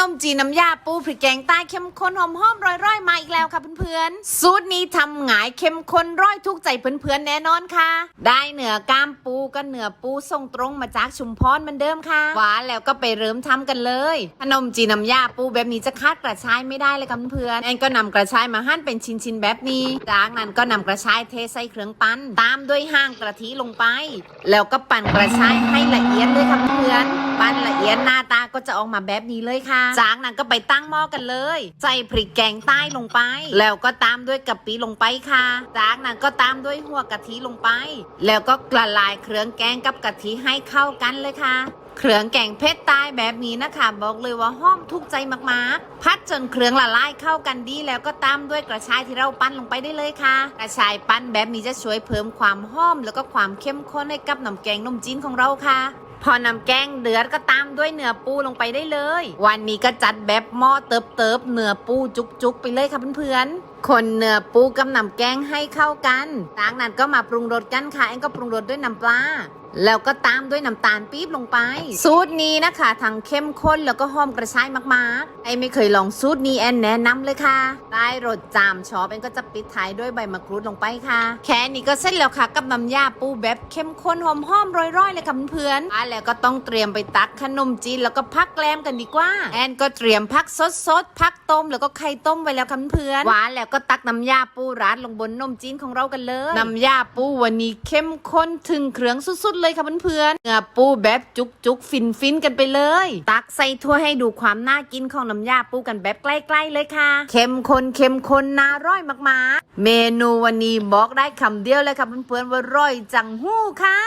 นมจีนน้ำยาปูพริกแกงใต้เข้มข้นหอมหอมๆร่อยๆมาอีกแล้วค่ะเพื่อนๆ สูตรนี้ทำหงายเข้มข้นร่อยทุกใจเพื่อนๆแน่นอนค่ะ ได้เนื้อก้ามปูก็เนื้อปูส่งตรงมาจากชุมพรเหมือนเดิมค่ะหวานแล้วก็ไปเริ่มทำกันเลยขนมจีนน้ำยาปูแบบนี้จะคาดกระชายไม่ได้เลยค่ะเพื่อนๆแอนก็นำกระชายมาหั่นเป็นชิ้นๆแบบนี้จากนั้นก็นำกระชายเทใส่เครื่องปั้นตามด้วยห้างกระทิลงไป แล้วก็ปั่นกระชายให้ละเอียดเลยค่ะเพื่อนๆปั้นละเอียดหน้าตาก็จะออกมาแบบนี้เลยค่ะจากนั้นก็ไปตั้งหม้อกันเลย ใส่พริกแกงใต้ลงไป แล้วก็ตามด้วยกะปิลงไปค่ะ จากนั้นก็ตามด้วยหัวกะทิลงไป แล้วก็กละลายเครื่องแกงกับกะทิให้เข้ากันเลยค่ะเครื่องแกงเพชรใต้แบบนี้นะคะ บอกเลยว่าหอมทุกใจมากๆ พัดจนเครื่องละลายเข้ากันดี แล้วก็ตามด้วยกระชายที่เราปั้นลงไปได้เลยค่ะ กระชายปั้นแบบนี้จะช่วยเพิ่มความหอม แล้วก็ความเข้มข้นให้กับน้ำแกงนมจีนของเราค่ะ พอนำแกงเดือดก็ตามด้วยเนื้อปูลงไปได้เลย วันนี้ก็จัดแบบหม้อเติบเติบเนื้อปูจุกๆ ไปเลยค่ะเพื่อนๆคนเนื้อปูกับน้ำแกงให้เข้ากันจากนั้นก็มาปรุงรสกันค่ะแอนก็ปรุงรสด้วยน้ำปลา แล้วก็ตามด้วยน้ำตาลปี๊บลงไป สูตรนี้นะคะทั้งเข้มข้นแล้วก็หอมกระชายมากๆไอไม่เคยลองสูตรนี้แอนแนะนำเลยค่ะ ได้รสจามชอบแอนก็จะปิดท้ายด้วยใบมะกรูดลงไปค่ะ แค่นี้ก็เสร็จแล้วค่ะ กับน้ำยาปูแบบเข้มข้นหอมหอมร่อยๆเลยค่ะเพื่อนๆอะแล้วก็ต้องเตรียมไปตักขนมจีนแล้วก็พักแกล้มกันดีกว่า แอนก็เตรียมพักสดๆพักต้มแล้วก็ไข่ต้มไว้แล้วค่ะเพื่อนๆหวานแล้วก็ตักน้ำยาปูราดลงบนนมจีนของเรากันเลย น้ำยาปูวันนี้เข้มข้นถึงเครื่องสุดๆเลยค่ะเพื่อนๆเนื้อปูแบบจุกๆ ฟินๆกันไปเลย ตักใส่ถ้วยให้ดูความน่ากินของน้ำยาปูกันแบบใกล้ๆเลยค่ะ เข้มข้นเข้มข้นน่าร่อยมากๆ เมนูวันนี้บอกได้คำเดียวเลยค่ะเพื่อนๆว่าร่อยจังหู้ค่ะ